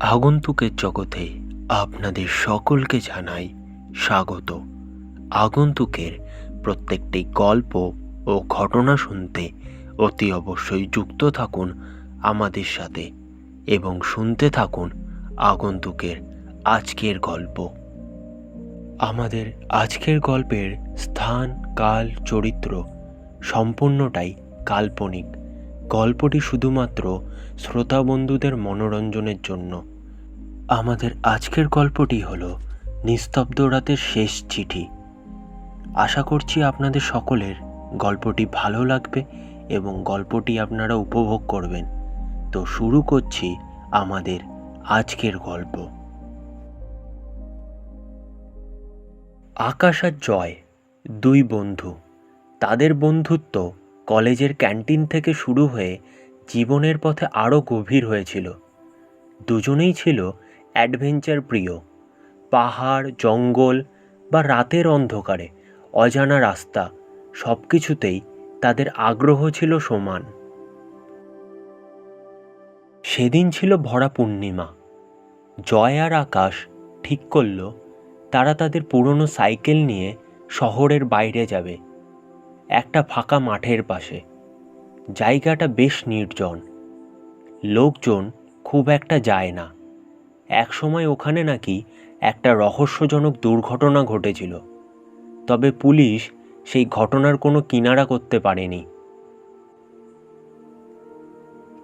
আগন্তুকের জগতে আপনাদের সকলকে জানাই স্বাগত। আগন্তুকের প্রত্যেকটি গল্প ও ঘটনা শুনতে অতি অবশ্যই যুক্ত থাকুন আমাদের সাথে এবং শুনতে থাকুন আগন্তুকের আজকের গল্প। আমাদের আজকের গল্পের স্থান, কাল, চরিত্র সম্পূর্ণটাই কাল্পনিক। গল্পটি শুধুমাত্র শ্রোতা বন্ধুদের মনোরঞ্জনের জন্য। আমাদের আজকের গল্পটি হল নিস্তব্ধ রাতের শেষ চিঠি। আশা করছি আপনাদের সকলের গল্পটি ভালো লাগবে এবং গল্পটি আপনারা উপভোগ করবেন। তো শুরু করছি আমাদের আজকের গল্প। আকাশ আর জয়, দুই বন্ধু। তাদের বন্ধুত্ব কলেজের ক্যান্টিন থেকে শুরু হয়ে জীবনের পথে আরও গভীর হয়েছিল। দুজনেই ছিল অ্যাডভেঞ্চার প্রিয়। পাহাড়, জঙ্গল বা রাতের অন্ধকারে অজানা রাস্তা সব কিছুতেই তাদের আগ্রহ ছিল সমান। সেদিন ছিল ভরা পূর্ণিমা। জয় আর আকাশ ঠিক করল, তারা তাদের পুরনো সাইকেল নিয়ে শহরের বাইরে যাবে। একটা ফাঁকা মাঠের পাশে। জায়গাটা বেশ নির্জন। লোকজন খুব একটা যায় না। একসময় ওখানে নাকি একটা রহস্যজনক দুর্ঘটনা ঘটেছিল। তবে পুলিশ সেই ঘটনার কোনো কিনারা করতে পারেনি।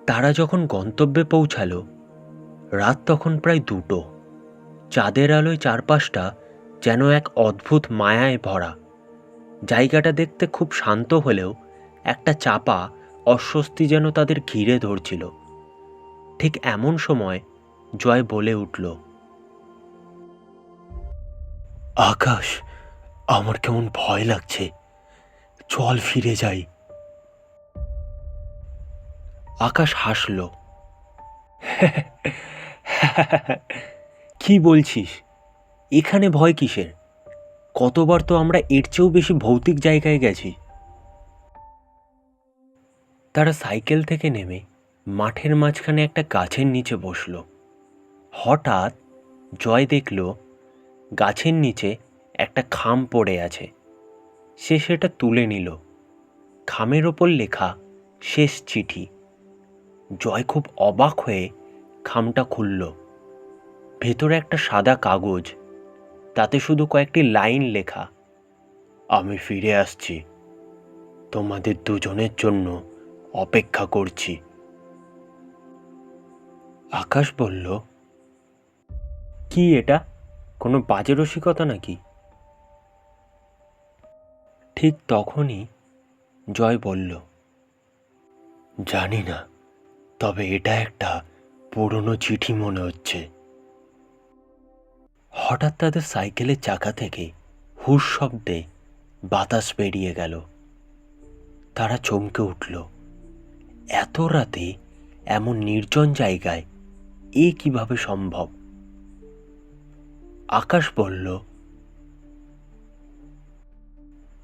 তারা যখন গন্তব্যে পৌঁছালো, রাত তখন প্রায় দুটো। চাঁদের আলোয় চারপাশটা যেন এক অদ্ভুত মায়ায় ভরা। জায়গাটা দেখতে খুব শান্ত হলেও একটা চাপা, অস্বস্তি যেন তাদের ঘিরে ধরছিল। ঠিক এমন সময় জয় বলে উঠল, আকাশ, আমার কেমন ভয় লাগছে। চল ফিরে যাই। আকাশ হাসল কি বলছিস? এখানে ভয় কিসের? কতবার তো আমরা এর চেয়েও বেশি ভৌতিক জায়গায় গেছি। তারা সাইকেল থেকে নেমে মাঠের মাঝখানে একটা গাছের নিচে বসল। হঠাৎ জয় দেখল, গাছের নিচে একটা খাম পড়ে আছে। সে সেটা তুলে নিল। খামের ওপর লেখা শেষ চিঠি। জয় খুব অবাক হয়ে খামটা খুলল। ভেতরে একটা সাদা কাগজ তাতে শুধু কয়েকটি লাইন লেখা। আমি ফিরে আসছি। তোমাদের দুজনের জন্য অপেক্ষা করছি। আকাশ বলল, কি এটা? কোনো বাজে রসিকতা নাকি? ঠিক তখনই জয় বলল, জানি না, তবে এটা একটা পুরনো চিঠি মনে হচ্ছে। হঠাৎ তাদের সাইকেলের চাকা থেকে হুশ শব্দে বাতাস বেরিয়ে গেল। তারা চমকে উঠল। এত রাতে এমন নির্জন জায়গায় এ কীভাবে সম্ভব? আকাশ বলল,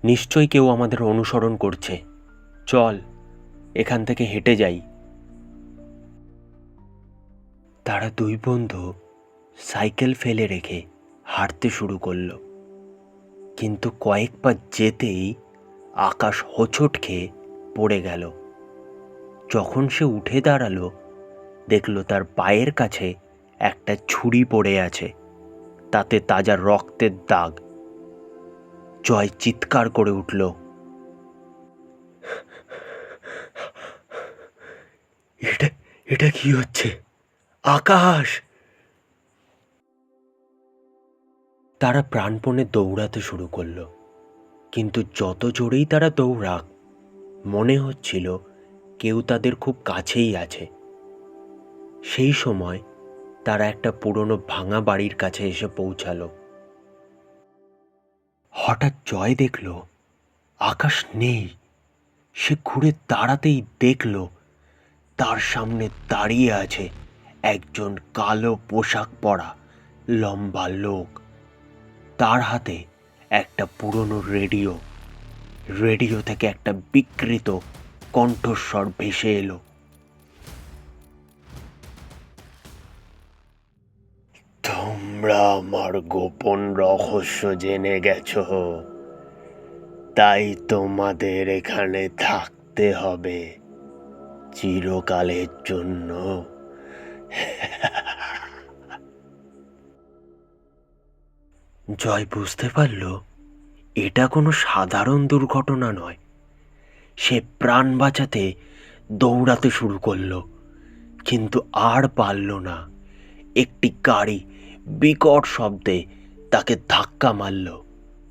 নিশ্চয় কেউ আমাদের অনুসরণ করছে। চল, এখান থেকে হেঁটে যাই। তারা দুই বন্ধু সাইকেল ফেলে রেখে হাঁটতে শুরু করল। কিন্তু কয়েক পা যেতেই আকাশ হোঁচট খেয়ে পড়ে গেল। যখন সে উঠে দাঁড়াল, দেখল তার পায়ের কাছে একটা ছুরি পড়ে আছে, তাতে তাজা রক্তের দাগ। জয় চিৎকার করে উঠল, এটা এটা কি হচ্ছে? আকাশ! তারা প্রাণপণে দৌড়াতে শুরু করল। কিন্তু যত জোরেই তারা দৌড়াক, মনে হচ্ছিল কেউ তাদের খুব কাছেই আছে। সেই সময় তারা একটা পুরনো ভাঙা বাড়ির কাছে এসে পৌঁছালো। হঠাৎ জয় দেখল, আকাশ নেই, সে ঘুরে দাঁড়াতেই দেখল, তার সামনে দাঁড়িয়ে আছে একজন কালো পোশাক পরা লম্বা লোক। তার হাতে একটা পুরনো রেডিও। রেডিও থেকে একটা বিকৃত কণ্ঠস্বর ভেসে এলো। তোমরা আমার গোপন রহস্য জেনে গেছ। তাই তোমাদের এখানে থাকতে হবে। চিরকালের জন্য। জয় বুঝতে পারল, এটা কোনো সাধারণ দুর্ঘটনা নয়। সে প্রাণ বাঁচাতে দৌড়াতে শুরু করল, কিন্তু আর পারল না। একটি গাড়ি বিকট শব্দে তাকে ধাক্কা মারল।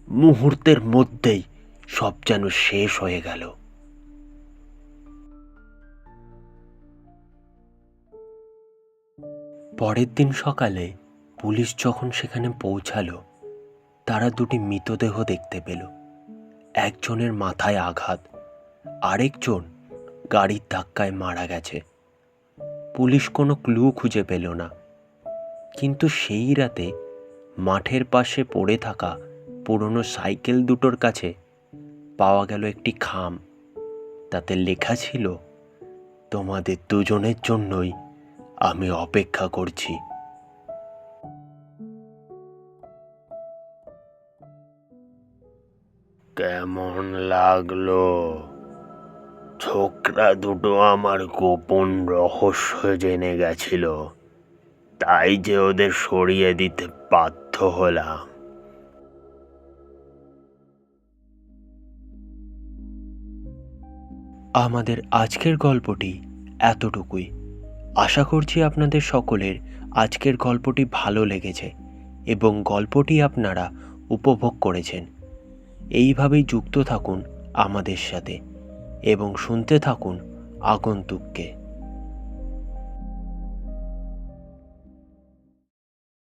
মুহূর্তের মধ্যেই সব যেন শেষ হয়ে গেল। পরের দিন সকালে পুলিশ যখন সেখানে পৌঁছালো তারা দুটি মৃতদেহ দেখতে পেল। একজনের মাথায় আঘাত, আরেকজন গাড়ির ধাক্কায় মারা গেছে। পুলিশ কোনো ক্লু খুঁজে পেল না। কিন্তু সেই রাতে মাঠের পাশে পড়ে থাকা পুরনো সাইকেল দুটোর কাছে পাওয়া গেল একটি খাম। তাতে লেখা ছিল, তোমাদের দুজনের জন্যই আমি অপেক্ষা করছি। কেমন লাগল? ছোকরা দুটো আমার গোপন রহস্য জেনে গেছিল। তাই যে ওদের সরিয়ে দিতে বাধ্য হলাম। আমাদের আজকের গল্পটি এতটুকুই। আশা করছি আপনাদের সকলের আজকের গল্পটি ভালো লেগেছে এবং গল্পটি আপনারা উপভোগ করেছেন। এইভাবেই যুক্ত থাকুন আমাদের সাথে এবং শুনতে থাকুন আগন্তুককে।